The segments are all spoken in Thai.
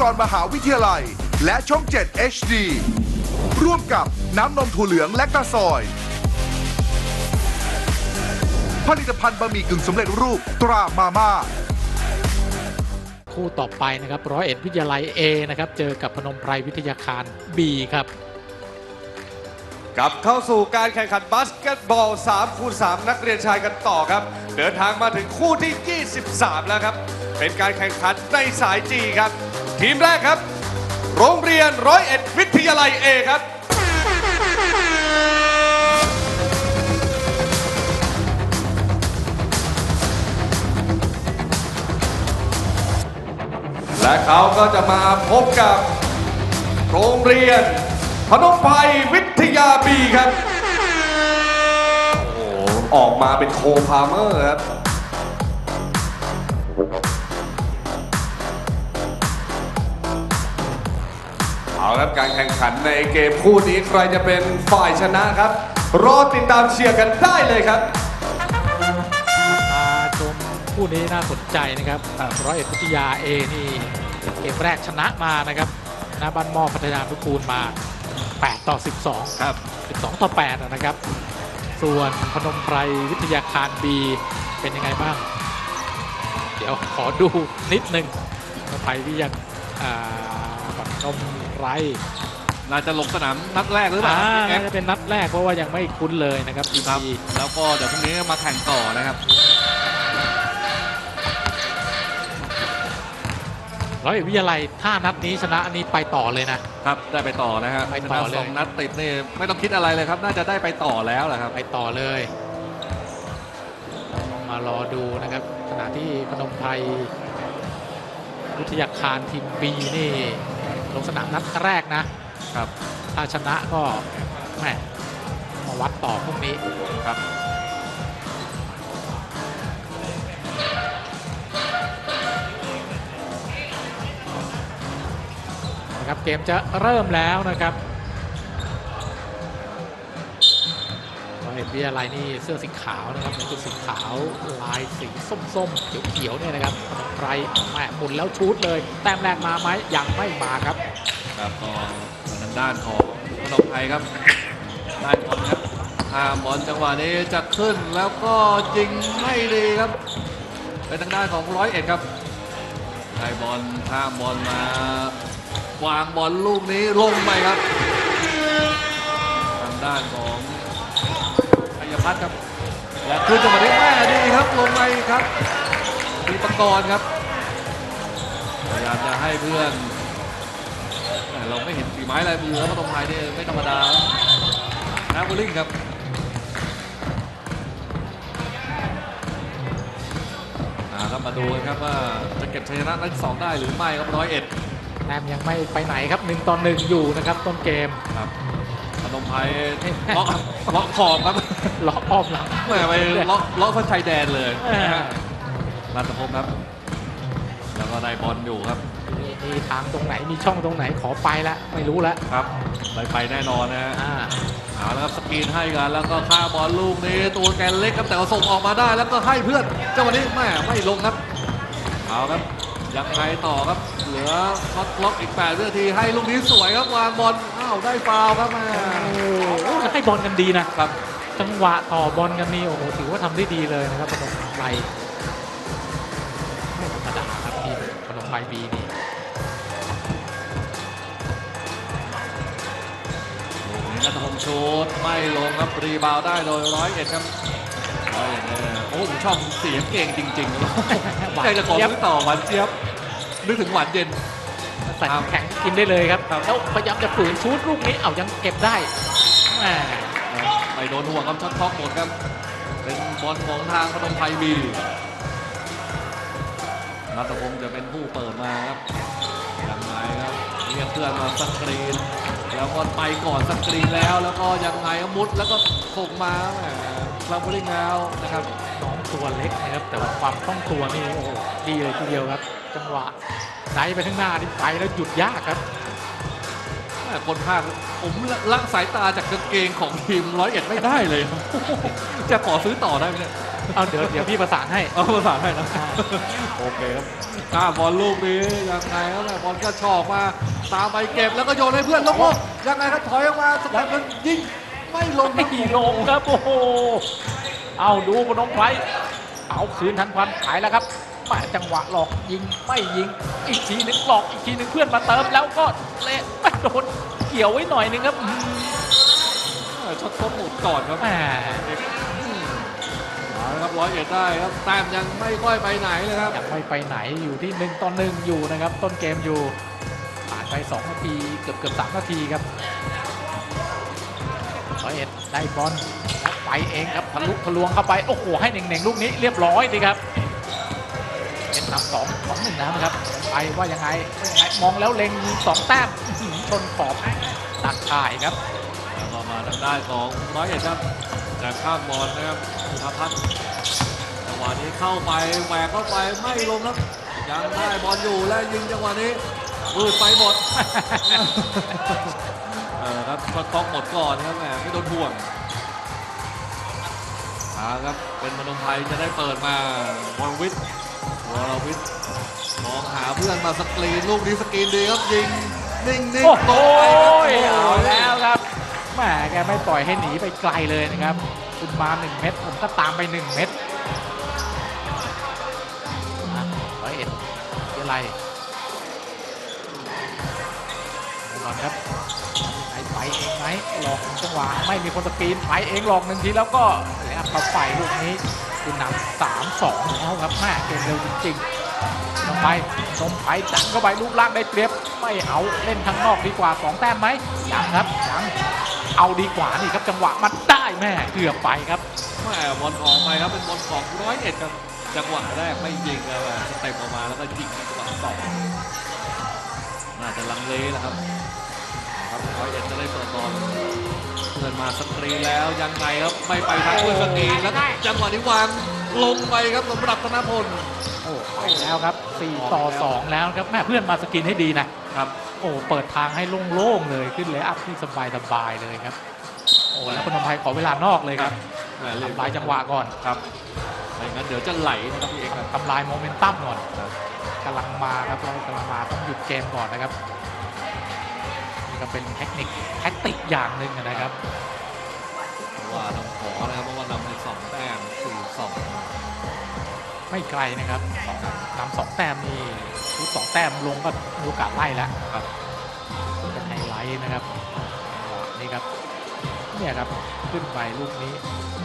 กรมหาวิทยาลัย และช่อง 7 HD ร่วมกับน้ำนมถั่วเหลืองและกระสอย ผลิตภัณฑ์บะหมี่กึ่งสำเร็จรูปตรามาม่าคู่ต่อไปนะครับร้อยเอ็ดวิทยาลัย A นะครับ เจอกับพนมไพรวิทยาคาร B ครับกลับเข้าสู่การแข่งขันบาสเกตบอล3คูณ3นักเรียนชายกันต่อครับ เดินทางมาถึงคู่ที่ 23 แล้วครับ เป็นการแข่งขันในสายจีครับ ทีมแรกครับ โรงเรียนร้อยเอ็ดวิทยาลัย A ครับ และเขาก็จะมาพบกับ โรงเรียน พนมไพรวิทยาบีครับ โอ้โหออกมาเป็นโคพาเมอร์ครับ เอาครับการแข่งขันในเกมคู่นี้ใครจะเป็นฝ่ายชนะครับ รอติดตามเชียร์กันได้เลยครับ มาชมคู่นี้น่าสนใจนะครับร้อยเอ็ดวิทยา A นี่เกมแรกชนะมานะครับชนะบ้านหม้อพัฒนานุกูลมา 8 ต่อ 12 ครับ 12 ต่อ 8 นะครับ ส่วนพนมไพรวิทยาคาร B เป็นยังไงบ้าง เดี๋ยวขอดูนิดนึงพนมไพรวิทยาอ่าพนม ไพรน่าจะลงสนามนัดแรกหรือเปล่าอ่าพี่แอ๊น่ากจะเป็นนัดแรกเพราะว่ายังไม่คุ้นเลยนะครับครั BC บแล้วก็เดี๋ยวพรุ่งนี้มาแข่งต่อนะครับร้อยเอ็ดวิทยาลัยถ้านัดนี้ชนะอันนี้ไปต่อเลยนะครับได้ไปต่อนะฮะไปชต่นะอเลยสองนัดติดนี่ไม่ต้องคิดอะไรเลยครับ น่าจะได้ไปต่อแล้วแหละครับ ไปต่อเลยมารอดูนะครับ ขณะที่พนมไพรวิทยาคารทีมบีนี่ ลงสนามนัดแรกนะครับถ้าชนะก็แหมมาวัดต่อพรุ่งนี้ครับนะครับเกมจะเริ่มแล้วนะครับร้อยเอ็ดวิทยาลัยนี่เสื้อสีขาวนะครับเป็นชุดสีขาวลายสีส้มๆเขียวๆเนี่ยนะครับไรแหมหมุนแล้วชูดเลย แต้มแรกมาไหมยังไม่มาครับ ครับก็ทางด้านของพนมไพรครับได้บอลครับห้ามบอลจังหวะนี้จะขึ้นแล้วก็ยิงไม่ดีครับเป็นทางด้านของร้อยเอ็ดครับได้บอลข้ามบอลมาวางบอลลูกนี้ลงไปครับ ทางด้านของชัยพัฒน์ครับ และคืนจังหวะนี้แม่ดีครับลงไปครับมีประกรณ์ครับพยายามจะให้เพื่อน เราไม่เห็นฝีไม้ลายมือแล้วก็ตรงไทยนี่ไม่ธรรมดานะบูลลิงครับอ่าครับมาดูกันครับว่าจะเก็บชัยชนะนัดที่สองได้หรือไม่ครับร้อยเอ็ดแต้มยังไม่ไปไหนครับ1ต่อ1อยู่นะครับต้นเกมครับพนมไพรเลาะเลาะขอบครับล้ออ้อมหลังแหม่ไปเลาะเลาะเส้นชายแดนเลยเออนะฮะรัตพงศ์ครับ แล้วก็ได้บอลอยู่ครับ มีมีทางตรงไหนมีช่องตรงไหนขอไปละไม่รู้ละครับไปไปแน่นอนนะฮะอ่าเอาแล้วครับสกรีนให้กันแล้วก็ฆ่าบอลลูกนี้ตัวแกนเล็กครับแต่ว่าส่งออกมาได้แล้วก็ให้เพื่อนจังหวะนี้แม่ไม่ลงครับเอาครับยังไงต่อครับเหลือช็อตล็อกอีก8วินาทีให้ลูกนี้สวยครับวางบอลอ้าวได้ฟาวล์ครับแม่โอ้ให้บอลกันดีนะครับ จังหวะต่อบอลกันนี่โอ้โหถือว่าทำได้ดีเลยนะครับพนมไพรไม่ธรรมดาครับทีมพนมไพรบีนี่ ชดไม่ลงครับรีบาวด์ได้โดยร้อยเอ็ดครับร้อยเอ็ดเนี่ยโอ้ผมชอบเสียงเก่งจริงๆหวานใจจะขอเจี๊ยบซื้อต่อหวานเจี๊ยบนึกถึงหวานเย็นใส่ครับแข็งกินได้เลยครับครับแล้วพยายามจะฝืนชูดลูกนี้เอายังเก็บได้แหมไม่โดนห่วงครับช็อตท็อกหมดครับ เป็นบอลของทางพนมไพรบีนัทพงศ์จะเป็นผู้เปิดมาครับยังไงครับเรียกเพื่อนมาสกรีน แล้วก็ไปก่อนสกรีนแล้ว แล้วก็ยังไงก็มุดแล้วก็ส่งมาแหมคลับบริงแล้วนะครับน้องตัวเล็กนะครับ แต่ว่าความคล่องตัวนี่โอ้โหดีเลยทีเดียวครับ จังหวะไดไปข้างหน้านี่ไปแล้วหยุดยากครับแหม่คนภาคผมละละสายตาจากกางเกงของทีมร้อยเอ็ดไม่ได้เลยครับจะขอซื้อต่อได้ไหมเนี่ย เอาเดี๋ยวเดี๋ยวพี่ประสานให้ เอาภาษาให้นะโอเคครับข้ามบอลลูกนี้ยังไงครับแม่บอลก็ชอกมาตามไปเก็บแล้วก็โยนให้เพื่อนแล้วก็ยังไงครับถอยออกมาสกัดมันยิงไม่ลงคไม่รับลงครับโอ้โหเอาดูพนมไพรเอาคืนทันควันขายแล้วครับแม่จังหวะหลอกยิงไม่ยิง อีกทีหนึงหลอกอีกทีหนึงเพื่อนมาเติมแล้วก็เละไม่โดนเกี่ยวไว้หน่อยนึงครับอืมช็อตต้นหมดก่อนครับ รับร้อยเอ็ดได้ครับแต้มยังไม่ค่อยไปไหนเลยครับยังไม่ไปไหนอยู่ที่หนึ่งต่อหนึ่งอยู่นะครับ ต้นเกมอยู่ผ่านไปสองนาทีเกือบเกือบสามนาทีครับร้อยเอ็ดได้บอลแล้วไปเองครับทะลุทะลวงเข้าไปโอ้โหให้เหน่งๆลูกนี้เรียบร้อยดีครับเป็นนำสองสองหนึ่งแล้วนะครับไปว่ายังไงว่ายังไงมองแล้วเล็งยิงสองแต้มอื้อหือชนขอบตักข่ายครับแล้วก็มาทางด้านของร้อยเอ็ดครับแต่ข้ามบอลนะครับสุธพัฒน์ จังหวะนี้เข้าไปแหวกเข้าไปไม่ลงครับยังได้บอลอยู่และยิงจังหวะนี้มืดไปหมดเออครับก็ต้องหมดก่อนนะครับแหมไม่โดนห่วงเอาครับเป็นมนมไทยจะได้เปิดมาวรวิทย์วรวิทย์มองหาเพื่อนมาสกรีนลูกนี้สกรีนดีครับยิงนิ่งๆโอ้โหตรงไปครับเอาแล้วครับแหมแกไม่ปล่อยให้หนีไปไกลเลยนะครับ คุณมาหนึ่งเม็ดผมก็ตามไปหนึ่งเม็ด เดี๋ยวอะไรก่อนครับไอไปเองไหมหลอกจังหวะไม่มีคนสกรีนไปเองหลอกหนึ่งทีแล้วก็แล้วมาไปลูกนี้คุณนำสามสองแล้วครับแม่เกมเร็วจริงๆลงไปนมไผ่จังเข้าไปลูกล่างได้เปรียบไม่เอาเล่นข้างนอกดีกว่าสองแต้มไหมยังครับยังเอาดีกว่านี่ครับจังหวะมันได้แม่เกือบไปครับแม่บอลออกไปครับเป็นบอลของร้อยเอ็ดครับจังหวะแรกไม่ยิงครับแหม่สเต็ปออกมาแล้วก็ยิงจัง สองน่าจะลังเลนะครับครับร้อยเอ็ดจะได้เปิดบอลเพื่อนมาสกรีนแล้วยังไงครับไม่ไปทางเพื่อนสกรีนแล้วก็จังหวะนี้วางลงไปครับสำหรับธนพลโอ้ไปแล้วครับ 4 ต่อ 2 แล้วครับแม่เพื่อนมาสกินให้ดีนะครับโอ้เปิดทางให้โล่งๆเลยขึ้นเลยอัพที่สบายสบายๆเลยครับโอ้แล้วพนมไพรขอเวลานอกเลยครับแหม่เล่นทำลายจังหวะก่อนครับไม่งั้นเดี๋ยวจะไหลนะครับพี่เอกครับทำลายโมเมนตัมก่อน กำลังมาครับเรากำลังมาต้องหยุดเกมก่อนนะครับนี่ก็เป็นเทคนิคแท็กติกอย่างหนึ่งนะครับเพราะว่าต้องขอนะครับเพราะว่านำในสองแต้มสี่สองไม่ไกลนะครับสองนำสองแต้มนี่ชุดสองแต้มลงก็มีโอกาสไล่แล้วครับเป็นไฮไลท์นะครับนี่ครับเนี่ยครับขึ้นไปลูกนี้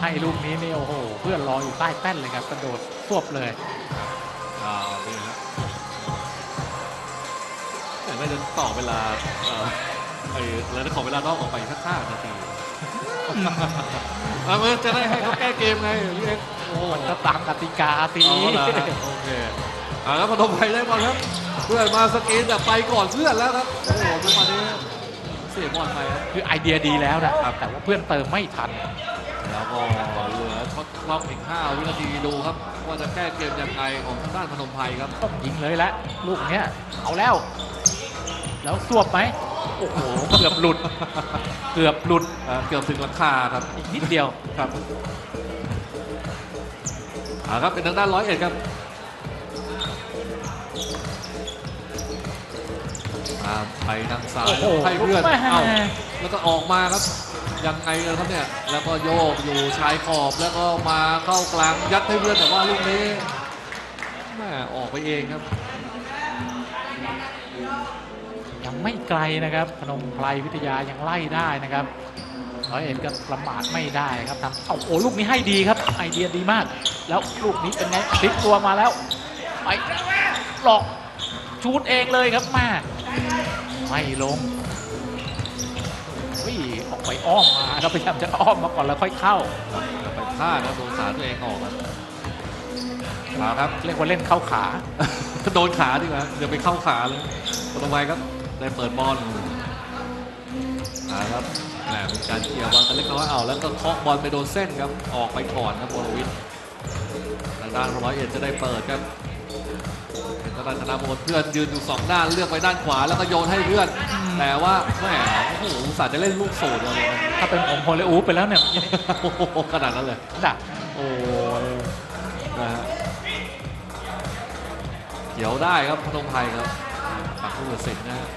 ให้ลูกนี้นี่โอ้โห เพื่อนรออยู่ใต้แป้นเลยครับกระโดดสวบเลยอ่านี่ฮะแต่ น่าจะต่อเวลาเอ่อไอ้แล้วขอเวลานอกออกไปสักห้านาทีเอาเมื่อจะได้ให้เขาแก้เกมไงพี่เอ็กโอ้โห มันก็ตามกติกาสิเอาละโอเคอ่าแล้วพนมไพรได้บอลครับ เพื่อนมาสกรีนแต่ไปก่อนเพื่อนแล้วครับ โอ้โหจังหวะนี้เสียบอลไปครับคือไอเดียดีแล้วนะครับแต่ว่าเพื่อนเติมไม่ทัน แล้วก็เหลือช็อตคล็อกอีก 5 วินาทีดูครับ ว่าจะแก้เกมยังไงของทางด้านพนมไพรครับ ต้องยิงเลยละลูกเนี้ยเอาแล้ว แล้วสวบไหมโอ้โหเกือบหลุด เกือบหลุดเอ่อเกือบถึงหลังคาครับอีกนิดเดียวครับอ่าครับเป็นทางด้านร้อยเอ็ดครับอ่าไปทางซ้ายโอ้โหให้เพื่อนแม่ เอ้าแล้วก็ออกมาครับยังไงกันครับเนี่ยแล้วก็โยกอยู่ชายขอบแล้วก็มาเข้ากลางยัดให้เพื่อนแต่ว่าลูกนี้แม่ออกไปเองครับ ยัง ไม่ไกลนะครับพนมไพรวิทยายังไล่ได้นะครับร้อยเอ็ดก็ประมาทไม่ได้ครับทำเอาโอ้ลูกนี้ให้ดีครับไอเดียดีมาก แล้วลูกนี้เป็นไงพลิกตัวมาแล้วไปหลอกชูดเองเลยครับมาไม่ลงวิ่ออกไปอ้อมมาครับพยายามจะอ้อมมาก่อนแล้วค่อยเข้าจะไปพลาดครับโดนขาตัวเองออกครับมาครับเรียกว่าเล่นเข้าขาโดนขาดีกว่าอย่าไปเข้าขาเลยตรงไปครับ ได้เปิดบอลนะครับแหมเป็นการเคลียวบอลกันเล็กน้อยเอาแล้วก็เคาะบอลไปโดนเส้นครับ ออกไปก่อนครับโบอลวิทด้านร้อยเอ็ดจะได้เปิดครับเป็ด้านธนาโมเพื่อนยืนอยู่สองด้านเลือกไปด้านขวาแล้วก็โยนให้เพื่อน แต่ว่าแหมโอ้โหสาจะเล่นลูกสูตเลยถ้าเป็นผมพอเลอูไปแล้วเนี่ยขนาดนั้นเลยหนักโอ้ยนะฮะเกี่ยวได้ครับพนมไพรครับ ผู้ตัดสินนะฮะ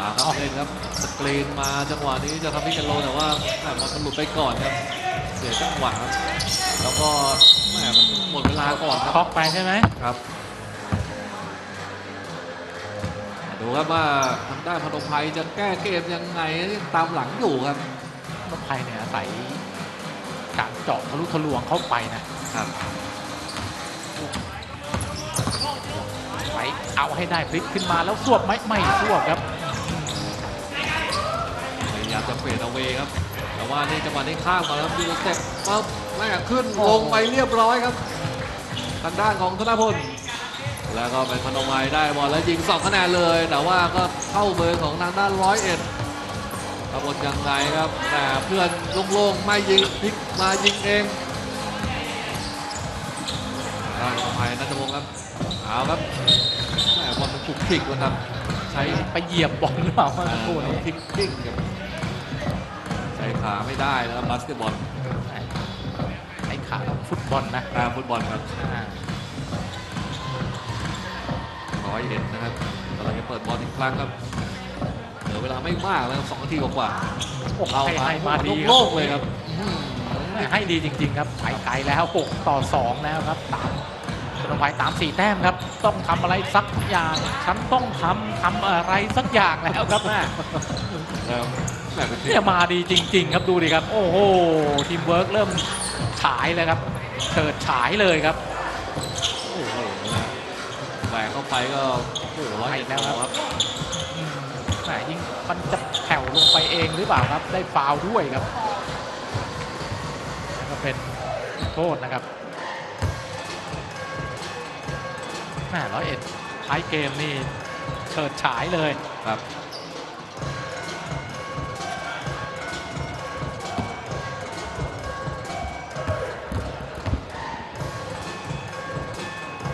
อ่าครับเล่นครับสกรีนมาจังหวะนี้จะทำพิกันโลแต่ว่าแหม่บอลมันหลุดไปก่อนครับ เสียจังหวะครับแล้วก็แหม่มันหมดเวลาก่อนครับคอกไปใช่ไหมครับดูครับว่าทางด้านพนมไพรจะแก้เกมยังไงยังตามหลังอยู่ครับนพไทยเนี่ยอาศัยการเจาะทะลุทะลวงเข้าไปนะครับ ไป เอาให้ได้พลิกขึ้นมาแล้วสวบไหมไม่สวบครับพยายามจะเฟดเอาเวครับ แต่ว่านี่จังหวะนี้ข้ามมาแล้วดูสเต็ปปั๊บแม่ขึ้นลงไปเรียบร้อยครับทางด้านของธนพลแล้วก็เป็นพนมไพรได้บอลแล้วยิงสองคะแนนเลย แต่ว่าก็เข้าเบอร์ของทางด้านร้อยเอ็ดตำบลยังไงครับแต่เพื่อนโล่งๆไม่ยิงพลิกมายิงเองทางด้านพนมไพรนัทวงศ์ครับเอาครับ ถูกพลิกนะครับ ใช้ไปเหยียบบอลหรือเปล่าเมื่อสักครู่โอ้นี้พลิกกิ้งครับใช้ขาไม่ได้นะครับบาสเกตบอลไอ้ขาฟุตบอลนะตามฟุตบอลครับอ่าร้อยเอ็ดนะครับกำลังจะเปิดบอลอีกครั้งครับเหลือเวลาไม่มากแล้วครับสองนาทีกว่าโอ้ๆเราให้มาให้มาดีโล่งๆเลยครับอื้อหือให้ดีจริง ๆ ครับไปไกลแล้ว6ต่อ 2 แล้วครับตามพนม ไพรตาม4แต้มครับ ต้องทำอะไรสักอย่างฉันต้องทำทำอะไรสักอย่างแล้วครับแม่แล้วแหม่เป็นทีเนี่ยมาดีจริง ๆ ครับดูดิครับ โอ้โหทีมเวิร์กเริ่มฉายเลยครับเฉิดฉายเลยครับโอ้โหแหวกเข้าไปก็โอ้โหร้อยเอ็ดแล้วครับอืมแหมยิงมันจะแผ่วลงไปเองหรือเปล่าครับ ได้ฟาวล์ด้วยครับแล้วก็เป็นโทษนะครับ แหมร้อยเอ็ดท้ายเกมนี่เฉิดฉายเลยครับ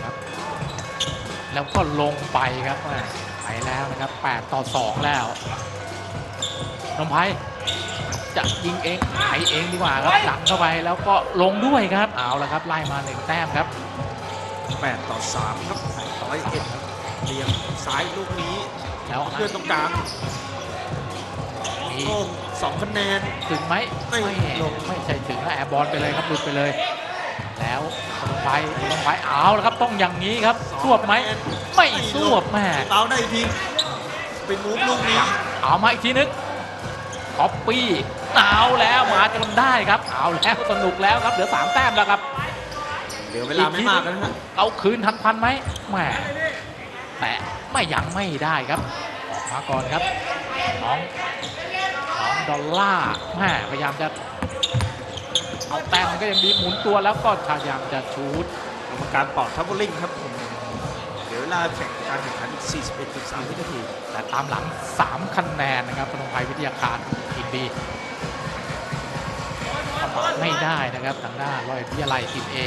ครับแล้วก็ลงไปครับแหม่ไปแล้วนะครับ 8 ต่อ 2 แล้วนมไพจะยิงเองไปเองดีกว่าครับดังเข้าไปแล้วก็ลงด้วยครับเอาละครับไล่มาหนึ่งแต้มครับ 8 ต่อ 3 ครับ ร้อยเอ็ดเรียงซ้ายลูกนี้แล้วเพื่อนตรงกลางมีโอ้สองคะแนนถึงไหมไม่ไม่ลงไม่ใช่ถึงแล้วแอร์บอลไปเลยครับหลุดไปเลย แล้วลงไปลงไปเอาแล้วครับต้องอย่างนี้ครับสวบไหมไม่สวบแม่เต้าได้อีกทีเป็นมูฟลูกนี้เอามาอีกทีนึงคอปปี้เอาแล้วมาจนได้ครับ เอาแล้วสนุกแล้วครับเหลือสามแต้มแล้วครับ เหลือเวลาไม่มากแล้วนะฮะเอาคืนทันพันไหมแหมแต่ไม่ยังไม่ได้ครับออกมาก่อนครับน้องน้องดอลล่าร์แหมพยายามจะเอาแต้มมันก็ยังดีหมุนตัวแล้วก็พยายามจะชูดกรรมการเป่าทับเบลลิงครับเหลือเวลาแข่งการแข่งขันอีก41.3วินาทีแต่ตามหลัง 3 คะแนนนะครับพนมไพรวิทยาคารทีมดีประมาท ไม่ได้นะครับทางด้านร้อยวิทยาลัยทีมเอ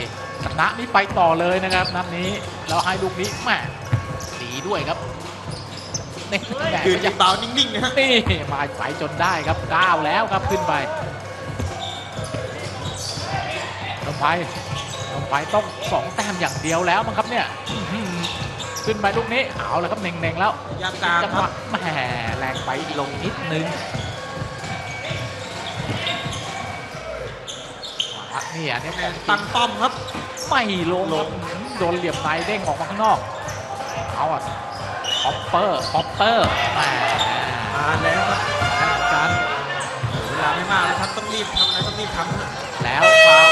ชนะนี้ไปต่อเลยนะครับนัดนี้แล้วให้ลูกนี้แหม่ดีด้วยครับนี่แหม่ยืนพยายิยางมเบานิ่งๆนะฮะนี่มาไปจนได้ครับก้าวแล้วครับขึ้นไปลงไปลงไปต้องสองแต้มอย่างเดียวแล้วมั้งครับเนี่ยอื้อหือขึ้นไปลูกนี้เอาแล้วครับเน่งๆแล้วยางกลางจังคหรัวะบแหมแรงไปลงนิดนึง นี่อันนี้คะแนนตั้งป้อมครับ ไม่ลงลงครับโดนเหลี่ยมในเด้งออกมาข้างนอก เอาอะฮอปเปอร์ฮอปเปอร์แหมมาแล้วครับเหมือนกันเหลือเวลาไม่มากแล้วครับต้องรีบทำอะไรต้องรีบทำฮะแล้วฟาว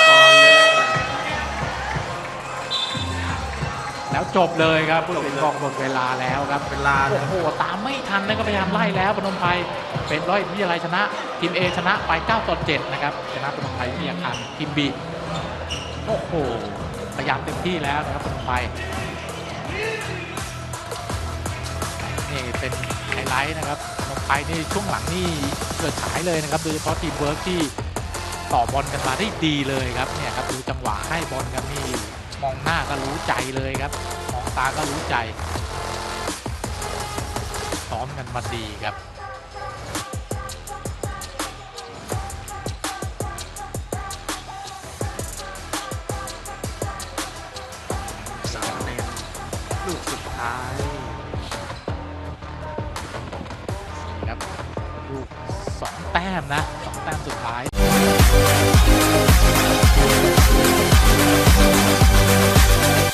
แล้วจบเลยครับผู้ตัดสินบอกหมดเวลาแล้วครับเวลาแล้โอ้วโหตามไม่ทันนะก็พยายามไล่แล้วพนมไพรเป็นร้อยวิทยาลัยชนะทีม A ชนะไป 9 ต่อ 7 นะครับ ชนะพนมไพรวิทยาคารทีม B โอ้โหพยายามเต็มที่แล้วนะครับพนมไพรนี่เป็นไฮไลท์นะครับพนมไพรนี่ช่วงหลังนี่เกิดฉายเลยนะครับโดยเฉพาะทีมเวิร์กที่ต่อบอลกันมาได้ดีเลยครับเนี่ยครับดูจังหวะให้บอลกันนี่ มองหน้าก็รู้ใจเลยครับ มองตาก็รู้ใจซ้อมกันมาดีครับสามคะแนนท้ายนี่ครับลูกสองแต้มนะสองแต้มสุดท้าย